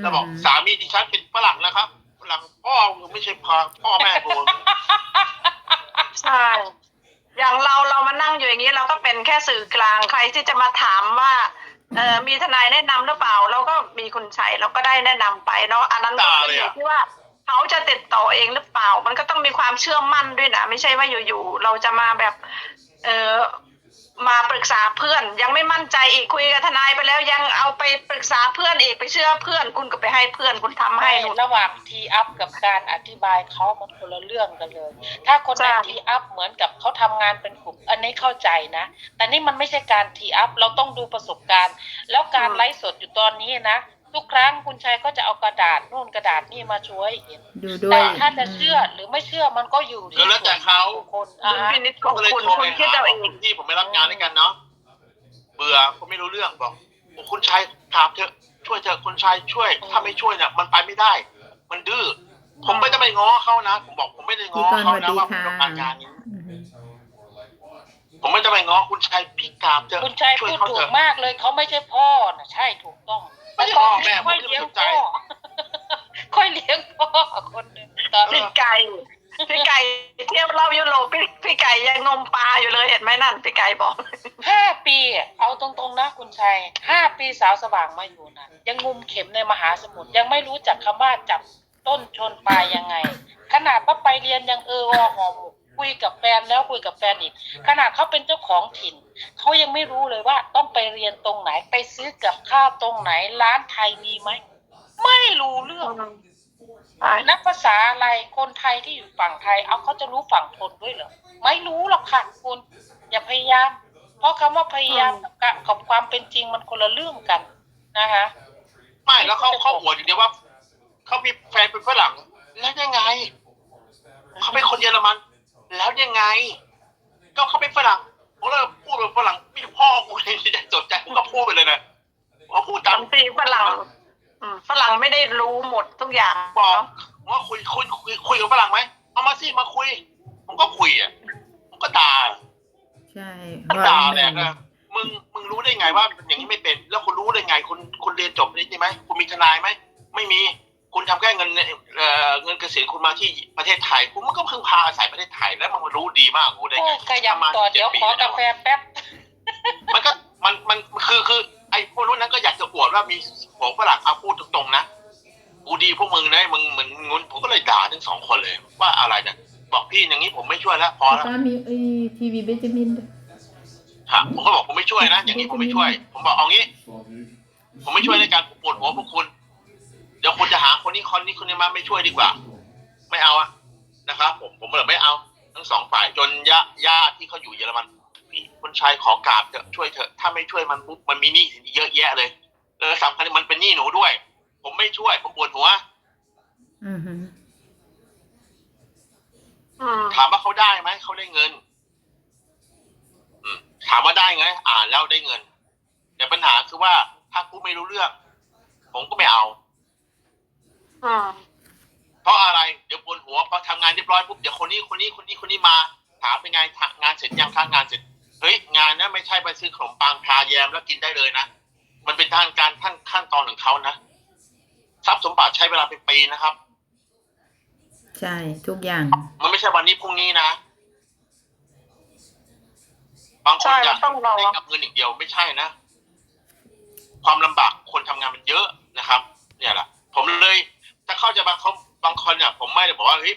แล้วบอกอืมสามีดิฉันเป็นฝรั่งนะครับฝรั่งพ่อมึงไม่ใช่พ่อพ่อแม่กูใช่ อย่างเราเรามานั่งอยู่อย่างนี้เราก็เป็นแค่สื่อกลางใครที่จะมาถามว่าเออมีทนายแนะนำหรือเปล่า เราก็มีคุณชัยเราก็ได้แนะนำไปเนาะอันนั้นก็ขึ้นอยู่ที่ว่าเขาจะติดต่อเองหรือเปล่า มันก็ต้องมีความเชื่อมั่นด้วยนะ ไม่ใช่ว่าอยู่ๆเราจะมาแบบ เออ มาปรึกษาเพื่อน ยังไม่มั่นใจอีกคุยกับทนายไปแล้วยังเอาไปปรึกษาเพื่อนอีกไปเชื่อเพื่อน คุณก็ไปให้เพื่อนคุณทำให้ไม่นู่นระหว่างทีอัพกับการอธิบายเขามันคนละเรื่องกันเลย ถ้าคนไหนใช่ ทีอัพเหมือนกับเขาทำงานเป็นกลุ่มอันนี้เข้าใจนะ แต่นี่มันไม่ใช่การทีอัพเราต้องดูประสบการณ์ แล้วการไลฟ์สดอยู่ตอนนี้นะ ทุกครั้งคุณชัยก็จะเอากระดาษนู่นกระดาษนี่มาช่วยเห็นดูด้วแต่ยถ้าจะเชื่อหรือไม่เชื่อมันก็อยู่ที่ก็แล้วแต่เขา ส่วนบุคคนดุอ่าลพินิจของก็เลยคุณโทรคุไปณคิดหาเอาเองที่ผมไม่รับงานด้วยกันเนาะเบื่อผมไม่รู้เรื่องบอกโอ้คุณชายถามเถอะช่วยเถอะคุณชายช่วย ถ้าไม่ช่วยเนี่ยมันไปไม่ได้ มันดื้อผมไม่ได้ไปง้อเขานะผมบอกผมไม่ได้ง้พี่อกรณ์สเขาวัสนะดีว่าผมค่ะต้องการงานนี้อือฮึผมไม่ได้ไปง้อคุณชายพี่กราบเถอะคุณชัยช่วยพูดเขาถูเถกอะมากเลยเขาไม่ใช่พ่อนะใช่ถูกต้อง ไม่ใช่พ่อแม่ค่อยผมไม่ได้เลี้ยงสนใจ พ่อค่อยเลี้ยงพ่อคนหนึ่งตอนพี่ไก่พี่ไก่เที่ยวรอบยุโรปพี่พี่ไก่ยังงมปลาอยู่เลยเห็นไหมนั่นพี่ไก่บอก ห้าปีอะเอาตรงๆนะคุณชัยห้าปีสาวสว่างมาอยู่นะยังงุมเข็มในมหาสมุทรยังไม่รู้จักคำว่าจับต้นชนปลายยังไง ขนาดว่าไปเรียนยังเออวอหอหมก คุยกับแฟนแล้วคุยกับแฟนอีก ขนาดเขาเป็นเจ้าของถิ่น เขายังไม่รู้เลยว่าต้องไปเรียนตรงไหนไปซื้อกับข้าวตรงไหนร้านไทยมีไหม ไม่รู้เรื่องนักภาษาอะไรคนไทยที่อยู่ฝั่งไทย เอาเขาจะรู้ฝั่งทนด้วยเหรอไม่รู้หรอกค่ะคุณอย่าพยายาม เพราะคำว่าพยายามกับกะกับความเป็นจริงมันคนละเรื่องกันนะคะไม่แล้วเขาเขาอวดอย่างเดียวว่าเขามีแฟนเป็นฝรั่งแล้วยังไงเขาเป็นคนเยอรมัน แล้วยังไง ก็เขาเป็นฝรั่งผมเลยพูดเป็นฝรั่งพี่พ่อกูเลยจะสนใจกูก็พูดไปเลยนะว่าพูดตามบางทีฝรั่งอืมฝรั่งไม่ได้รู้หมดทุกอย่างบอกเนาะว่าคุยคุยคุยคุยกับฝรั่งไหมเอามาสิมาคุยผมก็คุยอะผมก็ด่าใช่ด่าว่าแหลกนะมึงมึงรู้ได้ไงว่าอย่างนี้ไม่เป็น แล้วคุณรู้ได้ไง คุณคุณเรียนจบนี่ใช่ไหมคุณมีทนายไหมไม่มี คุณทำแค่เงิน เอ่อเงินเกษียณคุณมาที่ประเทศไทยคุณมันก็เพิ่งพาอาศัยประเทศไทยแล้วมันรู้ดีมากกูได้โอ้ไงขยับต่อเดี๋ยวขอกาแฟแป๊บมันก็มันมันคือคือไอ้พวกนู้นนั้นก็อยากจะอวดว่ามีหัวฝรั่งเอาพูดตรงๆนะกูดีพวกมึงนะมึงเหมือนงุนผมก็เลยด่าทั้งสองคนเลย ว่าอะไรเนี่ยบอกพี่อย่างนี้ผมไม่ช่วยแล้วพอแล้วป้ามีไอทีวีเบนจามินด้วยครับผมก็บอกผมไม่ช่วยนะอย่างนี้ผมไม่ช่วย ผมบอกเอางี้ ผมไม่ช่วยในการปวดหัวพวกคุณเดี๋ยวคุณจะหาคนนี้คนนี้คนนี้มาไม่ช่วยดีกว่า ไม่เอาอะนะครับ ผมผมเลยไม่เอา ทั้งสองฝ่ายจนญาญาติที่เขาอยู่เยอรมันพี่คนชายขอกราบเถอะช่วยเถอะถ้าไม่ช่วยมันปุ๊บมันมีหนี้สินเยอะแยะเลยแล้วสำคัญมันเป็นหนี้หนูด้วย ผมไม่ช่วย ผมปวดหัวอือฮึอืมถามว่าเขาได้ไหมเขาได้เงิน อืมถามว่าได้ไงอ่านแล้วได้เงิน แต่ปัญหาคือว่าถ้ากูไม่รู้เรื่อง ผมก็ไม่เอา อืม เพราะอะไรเดี๋ยวปวดหัวพอทำงานเรียบร้อยปุ๊บเดี๋ยวคนนี้คนนี้คนนี้คนนี้มาถามเป็นไงทำงานเสร็จยังทางงานเสร็จเฮ้ยงานนะไม่ใช่ไปซื้อขนมปังพาแยมแล้วกินได้เลยนะมันเป็นทางการขั้นขั้นตอนของเขานะทรัพย์สมบัติใช้เวลาเป็นปีนะครับ ใช่ทุกอย่าง มันไม่ใช่วันนี้พรุ่งนี้นะบางคนใช่อยามักนต้องรอได้กับเงินอย่างเดียวไม่ใช่นะ ความลำบากคนทำงานมันเยอะนะครับ เนี่ยแหละผมเลยถ้าเข้าใจบางเขา บางคนเนี่ยผมไม่ได้บอกว่าเฮ้ย